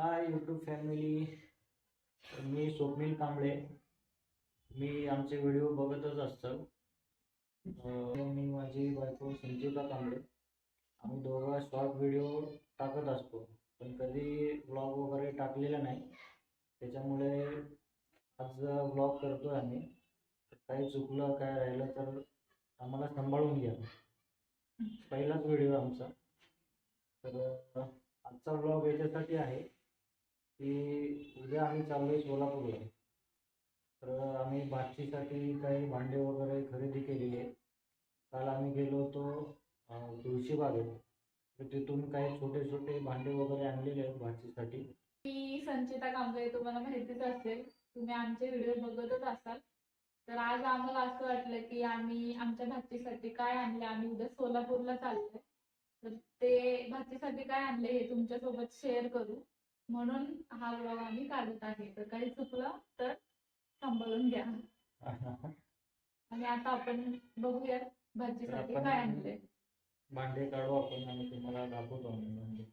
हाय YouTube family मी स्वप्नील कांबळे. मी आमचे व्हिडिओ बघतच असतो. मी माझी बायको संजीवता कांबळे. आम्ही दोघं शॉर्ट व्हिडिओ टाकत असतो. पण कधी ब्लॉग वगैरे टाकलेला नाही. त्याच्यामुळे आज ब्लॉग करतो आहे आम्ही. काही चुकलं काय राहिलं तर आम्हाला सांभाळून घ्या. पहिलाच व्हिडिओ आमचा. तर आजचा ब्लॉग याच्यासाठी आहे. की उद्या आम्ही चाललोय सोलापूरला. तर आम्ही भाचीसाठी काही भांडे वगैरे खरेदी केलेली आहे काल आम्ही गेलो होतो अं, तुळशीबागेत. तर तिथून काही छोटे छोटे भांडे वगैरे आणलेले आहेत भाजीसाठी मी संचिता कामगार तुम्हाला माहितीच असेल तुम्ही आमचे व्हिडिओ बघतच असाल. तर आज आम्हाला असं वाटलं की आम्ही आमच्या भाचीसाठी काय आणले? आम्ही उद्या सोलापूरला चाललोय. तर ते भाचीसाठी काय आणले हे तुमच्यासोबत शेअर करू. म्हणून हा ब्लॉग आम्ही काढत आहे. तर काही चुकलं तर सांभाळून घ्या. आणि आता आपण बघूयात आपण- काय आणले भांडे काढू आपण आणि तुम्हाला दाखवतो भांडे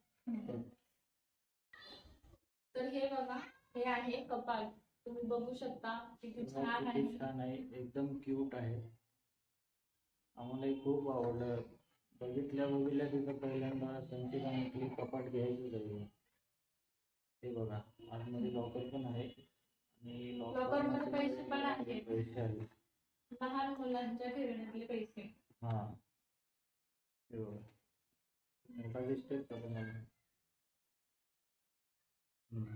तर हे बघा हे आहे कपाट तुम्ही बघू शकता किती छान आहे. छान आहे. एकदम क्यूट आहे. आम्हालाही खूप आवडलं. बघितल्या बघितल्या तिथं पहिल्यांदा संचिता म्हटली कपाट घ्यायची ते बघा आतमध्ये लॉकर पण आहे आणि Locker मध्ये पैसे पण आहेत. पैसे आहेत. लहान मुलांच्या खेळण्यातले पैसे. हा. हे बघा. मोठा दिसतोय का तुम्हाला? हम्म.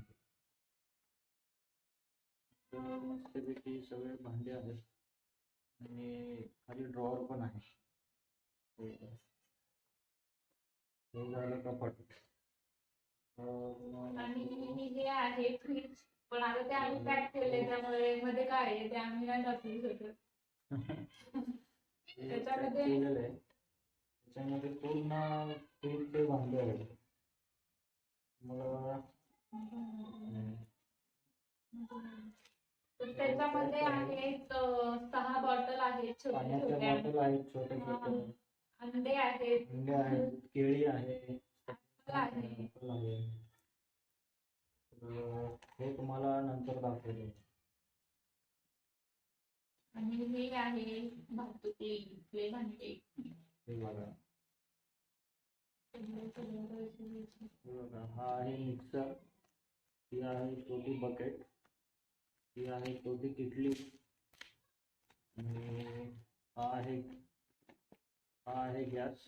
मस्तपैकी सगळे भांडे आहेत. आणि खाली ड्रॉवर पण आहे. हे झालं कपाट. आणि हे आहे फ्रीज पण आता ते आम्ही पॅक केले त्यामुळे मध्ये काय आहे ते आम्ही नाही दाखवू शकत. त्याच्यामध्ये- आहे. त्याच्यामध्ये पूर्ण स्टीलचे भांडे आहेत मला हम्म. तर त्याच्यामध्ये आहेत सहा बॉटल आहेत छोट्या बॉटल आहेत छोटे छोटे. अंडे आहेत. अंडे आहेत केळी आहे. आहे. आहे. तर हे तुम्हाला नंतर दाखवतो. आणि हे आहे भातुकली भांडे. हे बघा. हे बघा हा आहे मिक्सर. ही आहे छोटी बकेट ही आहे छोटी किटली. आणि हा आहे हा आहे गॅस.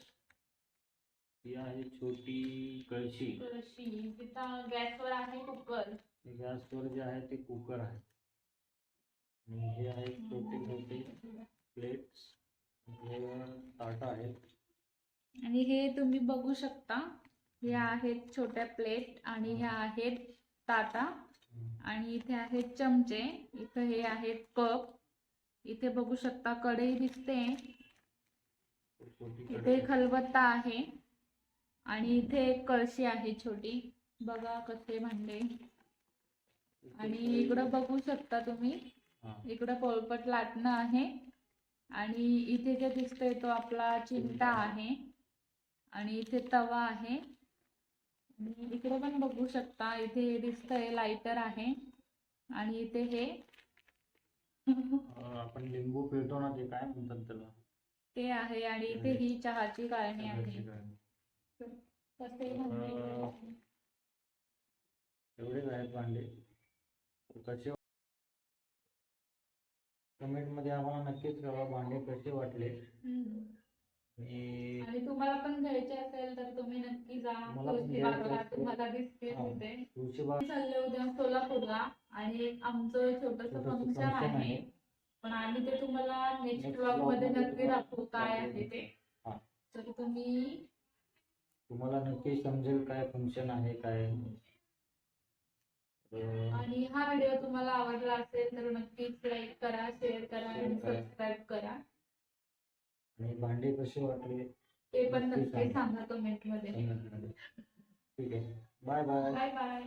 ही आहे छोटी कळशी. कळशी. तिथं गॅसवर आहे कुकर. गॅसवर जे आहे ते कुकर आहे. आणि हे आहे छोटे छोटे प्लेट्स ताटा आहेत. आणि हे तुम्ही बघू शकता. हे आहेत छोट्या प्लेट आणि ह्या आहेत ताटा. आणि इथे आहेत चमचे. इथे हे आहेत कप. इथे बघू शकता कढई दिसते. इथे. खलबत्ता आहे. आणि इथे एक कळशी आहे छोटी. बघा कसे भांडे. आणि इकडं बघू शकता तुम्ही. इकडं पोळपट लाटणं आहे. आणि इथे जे दिसतोय तो आपला चिमटा आहे. आणि इथे तवा आहे. आणि इकडे पण बघू शकता इथे दिसतंय लाइटर आहे. आणि इथे हे आपण लिंबू पिळतो ना ते काय म्हणतात त्याला? ते आहे आणि इथे ही चहाची गाळणी आहे. एवढेच आहेत भांडे कसे कमेंटमध्ये आम्हाला नक्कीच कळवा भांडे कसे वाटले. आणि तुम्हाला पण घ्यायचे असेल तर तुम्ही नक्की जा. तुम्हाला दिसतील. तिथे चालले उद्या सोलापूरला आणि आमचं छोटस फंक्शन आहे पण आम्ही ते तुम्हाला नेक्स्ट ब्लॉगमध्ये नक्की दाखवू काय. आहे ते. तर तुम्ही तुम्हाला नक्की समजेल काय फंक्शन आहे काय आणि हा व्हिडिओ तुम्हाला आवडला असेल तर नक्कीच लाईक करा शेअर करा आणि. सबस्क्राईब करा. आणि भांडे कसे वाटले? ते पण नक्की सांगा. कमेंटमध्ये. ठीक आहे. Bye bye bye bye